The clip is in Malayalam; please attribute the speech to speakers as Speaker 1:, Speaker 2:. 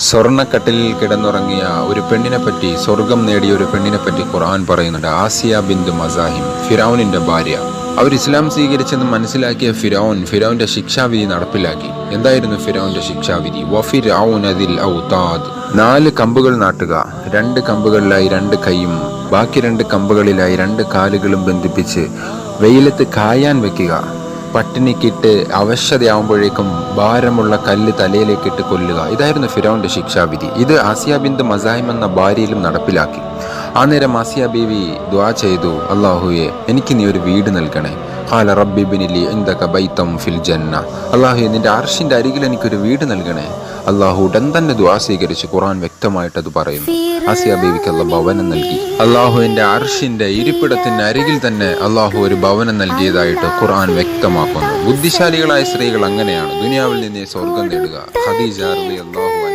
Speaker 1: സ്വർണക്കട്ടിലിൽ കിടന്നുറങ്ങിയ ഒരു പെണ്ണിനെ പറ്റി സ്വർഗം നേടിയ ഒരു പെണ്ണിനെ പറ്റി ഖുർആൻ പറയുന്നുണ്ട്. ആസിയ ബിന്ദു മസാഹിം ഫിറൌനിന്റെ ഭാര്യ. അവർ ഇസ്ലാം സ്വീകരിച്ചെന്ന് മനസ്സിലാക്കിയ ഫിറൌൻ ഫിറൌന്റെ ശിക്ഷാവിധി നടപ്പിലാക്കി. എന്തായിരുന്നു ഫിറൌന്റെ ശിക്ഷാവിധി? വഫിറൌൻ അതിൽ ഔതാദ്. നാല് കമ്പുകൾ നാട്ടുക. രണ്ട് കമ്പുകളിലായി രണ്ട് കൈയും ബാക്കി രണ്ട് കമ്പുകളിലായി രണ്ട് കാലുകളും ബന്ധിപ്പിച്ച് വെയിലത്ത് കായാൻ വെക്കുക. പട്ടിണിക്കിട്ട് അവശതയാവുമ്പോഴേക്കും ഭാരമുള്ള കല്ല് തലയിലേക്കിട്ട് കൊല്ലുക. ഇതായിരുന്നു ഫിറോന്റെ ശിക്ഷാവിധി. ഇത് ആസിയാബിന്ദ് മസാഹിം എന്ന ഭാര്യയിലും നടപ്പിലാക്കി. ആ നേരം ആസിയ ബീവി ദ്വാ ചെയ്തു. അള്ളാഹുയെ എനിക്ക് നീ ഒരു വീട് നൽകണേ. ഹാല റബ്ബി ബിനിലി എന്തൊക്കെ ബൈത്തം ഫിൽ ജന്ന. അള്ളാഹു നിന്റെ അർഷിന്റെ അരികിൽ എനിക്കൊരു വീട് നൽകണേ. അള്ളാഹു ഉടൻ തന്നെ ദ്വാ സ്വീകരിച്ച് ഖുറാൻ വ്യക്തമായിട്ട് അത് പറയും. ആസിയ ബീവിക്ക് അല്ല ഭവനം നൽകി. അള്ളാഹുവിന്റെ അർഷിന്റെ ഇരിപ്പിടത്തിന് അരികിൽ തന്നെ അള്ളാഹു ഒരു ഭവനം നൽകിയതായിട്ട് ഖുർആൻ വ്യക്തമാക്കുന്നു. ബുദ്ധിശാലികളായ സ്ത്രീകൾ അങ്ങനെയാണ്. ദുനിയാവിൽ നിന്നേ സ്വർഗം നേടുക. ഖദീജ റളിയല്ലാഹു